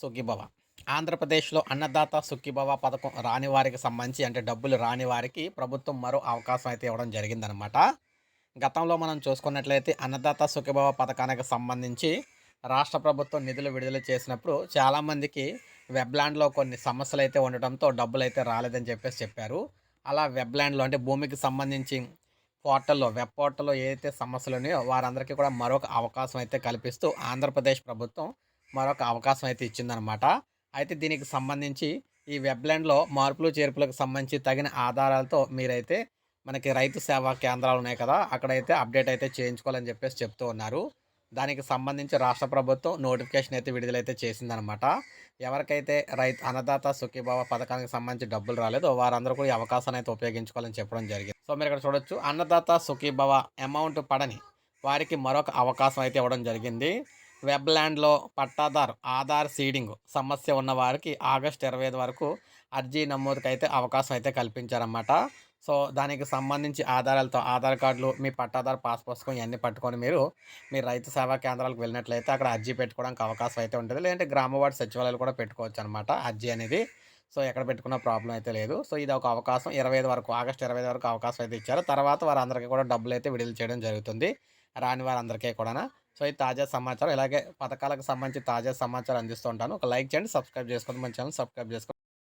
సుఖీభవ. ఆంధ్రప్రదేశ్లో అన్నదాత సుఖీభవ పథకం రాని వారికి సంబంధించి అంటే డబ్బులు రాని వారికి ప్రభుత్వం మరో అవకాశం అయితే ఇవ్వడం జరిగిందనమాట గతంలో మనం చూసుకున్నట్లయితే అన్నదాత సుఖీభవ పథకానికి సంబంధించి రాష్ట్ర ప్రభుత్వం నిధులు విడుదల చేసినప్పుడు చాలామందికి వెబ్లాండ్లో కొన్ని సమస్యలు అయితే ఉండటంతో డబ్బులు అయితే రాలేదని చెప్పేసి చెప్పారు. అలా వెబ్లాండ్లో అంటే భూమికి సంబంధించి పోర్టల్లో వెబ్ పోర్టల్లో ఏదైతే సమస్యలు ఉన్నాయో వారందరికీ కూడా మరొక అవకాశం అయితే కల్పిస్తూ ఆంధ్రప్రదేశ్ ప్రభుత్వం మరొక అవకాశం అయితే ఇచ్చిందనమాట అయితే దీనికి సంబంధించి ఈ వెబ్లాండ్లో మార్పులు చేర్పులకు సంబంధించి తగిన ఆధారాలతో మీరైతే మనకి రైతు సేవా కేంద్రాలు ఉన్నాయి కదా అక్కడైతే అప్డేట్ అయితే చేయించుకోవాలని చెప్పేసి చెప్తూ ఉన్నారు. దానికి సంబంధించి రాష్ట్ర ప్రభుత్వం నోటిఫికేషన్ అయితే విడుదలైతే చేసిందనమాట ఎవరికైతే రైతు అన్నదాత సుఖీభావ పథకానికి సంబంధించి డబ్బులు రాలేదో వారందరూ కూడా ఈ అవకాశాన్ని అయితే ఉపయోగించుకోవాలని చెప్పడం జరిగింది. సో మీరు ఇక్కడ చూడొచ్చు. అన్నదాత సుఖీభవ అమౌంట్ పడని వారికి మరొక అవకాశం అయితే ఇవ్వడం జరిగింది. వెబ్ల్యాండ్లో పట్టాదారు ఆధార్ సీడింగ్ సమస్య ఉన్న వారికి ఆగస్టు ఇరవై ఐదు వరకు అర్జీ నమోదుకు అయితే అవకాశం అయితే కల్పించారన్నమాట. సో దానికి సంబంధించి ఆధారాలతో ఆధార్ కార్డులు మీ పట్టాదారు పాస్ పుస్తకం ఇవన్నీ పట్టుకొని మీరు మీ రైతు సేవా కేంద్రాలకు వెళ్ళినట్లయితే అక్కడ అర్జీ పెట్టుకోవడానికి అవకాశం అయితే ఉంటుంది. లేదంటే గ్రామ వార్డు సచివాలయాలు కూడా పెట్టుకోవచ్చు అనమాట అర్జీ అనేది. సో ఎక్కడ పెట్టుకున్న ప్రాబ్లం అయితే లేదు. సో ఇది ఒక అవకాశం. ఇరవై ఐదు వరకు ఆగస్టు ఇరవై ఐదు వరకు అవకాశం అయితే ఇచ్చారు. తర్వాత వారందరికీ కూడా డబ్బులు అయితే విడుదల చేయడం జరుగుతుంది. రాని వారందరికీ కూడా సో ఈ తాజా సమాచారం ఇలాగే పథకాలకు సంబంధించి తాజా సమాచారం అందిస్తూ ఉంటాను. ఒక లైక్ చేయండి సబ్స్క్రైబ్ చేసుకోండి. మన ఛానల్ సబ్స్క్రైబ్ చేసుకోండి.